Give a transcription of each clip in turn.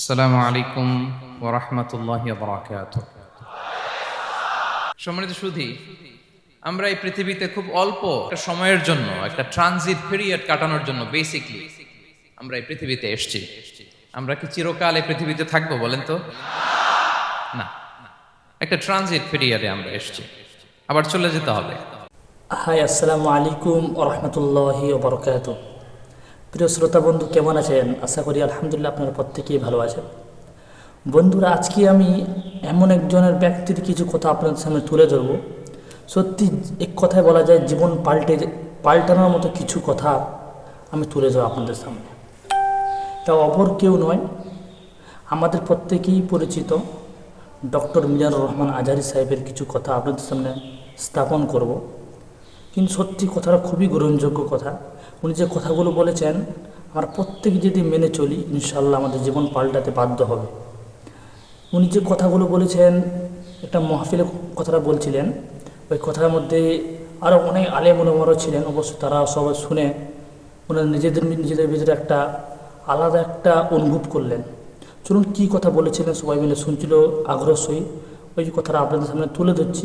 আসসালামু আলাইকুম ওরহমতুল্লাহ বরাকাত সম্মানিত সুধী, আমরা এই পৃথিবীতে খুব অল্প একটা সময়ের জন্য, একটা ট্রানজিট পিরিয়ড কাটানোর জন্য বেসিকলি আমরা এই পৃথিবীতে এসেছি। আমরা কি চিরকাল এই পৃথিবীতে থাকব বলেন তো? না। একটা ট্রানজিট পিরিয়ডে আমরা এসেছি। আবার চলে যেতে হবে। হাই, আসসালামু আলাইকুম ওরহমতুল্লাহি ওবরকাত প্রিয় শ্রোতা বন্ধু, কেমন আছেন? আশা করি আলহামদুলিল্লাহ আপনারা প্রত্যেকেই ভালো আছেন। বন্ধুরা, আজকে আমি এমন একজনের ব্যক্তির কিছু কথা আপনাদের সামনে তুলে ধরবো। সত্যি এক কথায় বলা যায়, জীবন পাল্টে পাল্টানোর মতো কিছু কথা আমি তুলে ধরবো আপনাদের সামনে। তা অপর কেউ নয়, আমাদের প্রত্যেকেই পরিচিত ডক্টর মিজানুর রহমান আজারি সাহেবের কিছু কথা আপনাদের সামনে স্থাপন করব। কিন্তু সত্যি কথাটা খুবই গ্রহণযোগ্য কথা। উনি যে কথাগুলো বলেছেন আমরা প্রত্যেকে যদি মেনে চলি ইনশাল্লাহ আমাদের জীবন পাল্টাতে বাধ্য হবে। উনি যে কথাগুলো বলেছেন, একটা মহফিলে কথাটা বলছিলেন, ওই কথার মধ্যে আরও অনেক আলেম ওলমারও ছিলেন, অবশ্য তারা সবাই শুনে ওনারা নিজেদের নিজেদের ভিতরে একটা আলাদা একটা অনুভব করলেন। চলুন কী কথা বলেছিলেন সবাই মিলে শুনছিল আগ্রহ সহিত ওই কথাটা আপনাদের সামনে তুলে ধরছি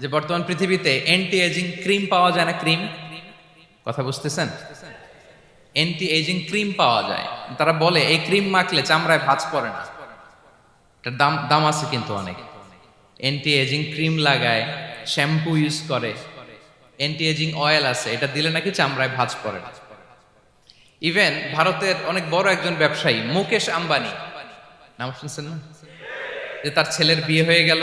যে বর্তমান পৃথিবীতে এন্টি এজিং ক্রিম পাওয়া যায় না ক্রিম কথা বুঝতেছেন? এন্টি এজিং ক্রিম পাওয়া যায়। তারা বলে, এই ক্রিম মাখলে চামড়ায় ভাঁজ পড়ে না। এটার দাম দাম আছে কিন্তু অনেক। এন্টি এজিং ক্রিম লাগায় শ্যাম্পু ইউজ করে। এন্টি এজিং অয়েল আছে, এটা দিলে নাকি চামড়ায় ভাঁজ পড়ে না। ইভেন ভারতের অনেক বড় একজন ব্যবসায়ী, মুকেশ আম্বানি, নাম শুনছেন না? যে তার ছেলের বিয়ে হয়ে গেল।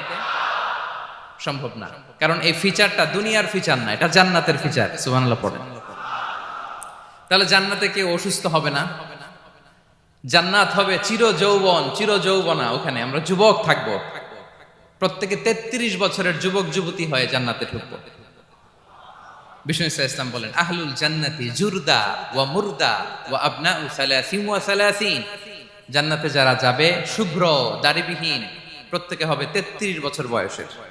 সম্ভব না। কারণ এই ফিচারটা দুনিয়ার ফিচার না, এটা জান্নাতের ফিচার সুবহানাল্লাহ পড়েন। তাহলে জান্নাতে কেউ অসুস্থ হবে না? জান্নাত হবে চির যৌবন চির যৌবনা ওখানে। আমরা যুবক থাকব। প্রত্যেকে তেত্রিশ বছরের যুবক, যুবতী হয়ে জান্নাতে ঢুকবো। বিষ্ণু ইসলাম বলেন, আহলুল জান্নাতি জুরদা ওয়া মুরদা ওয়া আবনা সালাসিন ওয়া সালাসিন। জান্নাতে যারা যাবে, শুভ্র, দাড়িবিহীন, প্রত্যেকে হবে তেত্রিশ বছর বয়সের।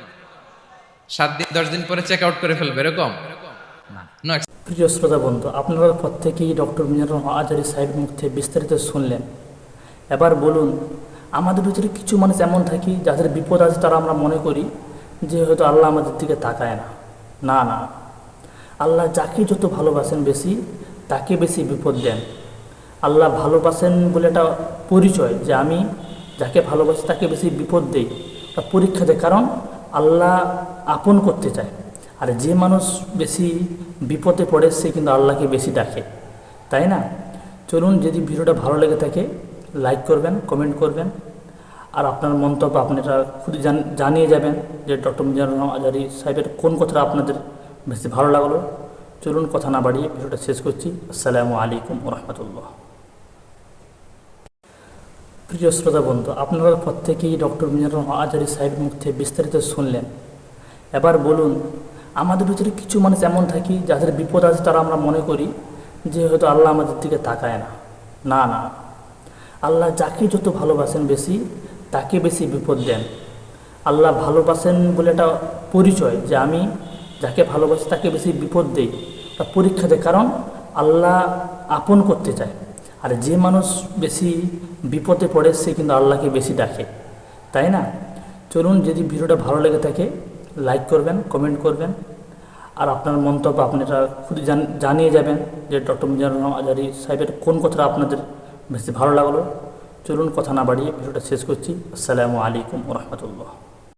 সাত দিন, দশ দিন পরে চেক আউট করে ফেলবে, এরকম? প্রিয় শ্রোতা বন্ধু, আপনারা প্রত্যেকেই ডক্টর রহমান আজারি সাহেব মুখ বিস্তারিত শুনলেন। এবার বলুন, আমাদের ভিতরে কিছু মানুষ এমন থাকি যাদের বিপদ আছে তারা আমরা মনে করি যে হয়তো আল্লাহ আমাদের দিকে তাকায় না। না না। আল্লাহ যাকে যত ভালোবাসেন বেশি, তাকে বেশি বিপদ দেন। আল্লাহ ভালোবাসেন বলে একটা পরিচয় যে আমি যাকে ভালোবাসি তাকে বেশি বিপদ দেই পরীক্ষা দেয় কারণ আল্লাহ আপন করতে চায়। আর যে মানুষ বেশি বিপদে পড়ে, সে কিন্তু আল্লাহকে বেশি ডাকে। তাই না? চলুন যদি ভিডিওটা ভালো লেগে থাকে লাইক করবেন কমেন্ট করবেন। আর আপনার মন্তব্য আপনারা খুবই জানিয়ে যাবেন যে ডক্টর মিজানুর আজারি সাহেবের কোন কথাটা আপনাদের বেশি ভালো লাগল। চলুন কথা না বাড়িয়ে ভিডিওটা শেষ করছি। আসসালামু আলাইকুম রহমতুল্লাহ। প্রিয় শ্রোতা বন্ধু, আপনারা প্রত্যেকেই ডক্টর মিজানুর আজারি সাহেবের মুখ বিস্তারিত শুনলেন। এবার বলুন, আমাদের ভিতরে কিছু মানুষ এমন থাকি যাদের বিপদ আছে তারা আমরা মনে করি যে হয়তো আল্লাহ আমাদের দিকে তাকায় না। না না। আল্লাহ যাকে যত ভালোবাসেন বেশি, তাকে বেশি বিপদ দেন। আল্লাহ ভালোবাসেন বলে একটা পরিচয় যে আমি যাকে ভালোবাসি তাকে বেশি বিপদ দেই পরীক্ষা দেয়। কারণ আল্লাহ আপন করতে চায়। আর যে মানুষ বেশি বিপদে পড়ে, সে কিন্তু আল্লাহকে বেশি ডাকে। তাই না? চলুন যদি ভিডিওটা ভালো লেগে থাকে লাইক করবেন কমেন্ট করবেন। আর আপনার মন্তব্য আপনারা খুবই জানিয়ে যাবেন যে ডক্টর মিজানুর রহমান আজারি সাহেবের কোন কথাটা আপনাদের বেশি ভালো লাগল। চলুন কথা না বাড়িয়ে ভিডিওটা শেষ করছি। আসসালামু আলাইকুম রহমতুল্লাহ।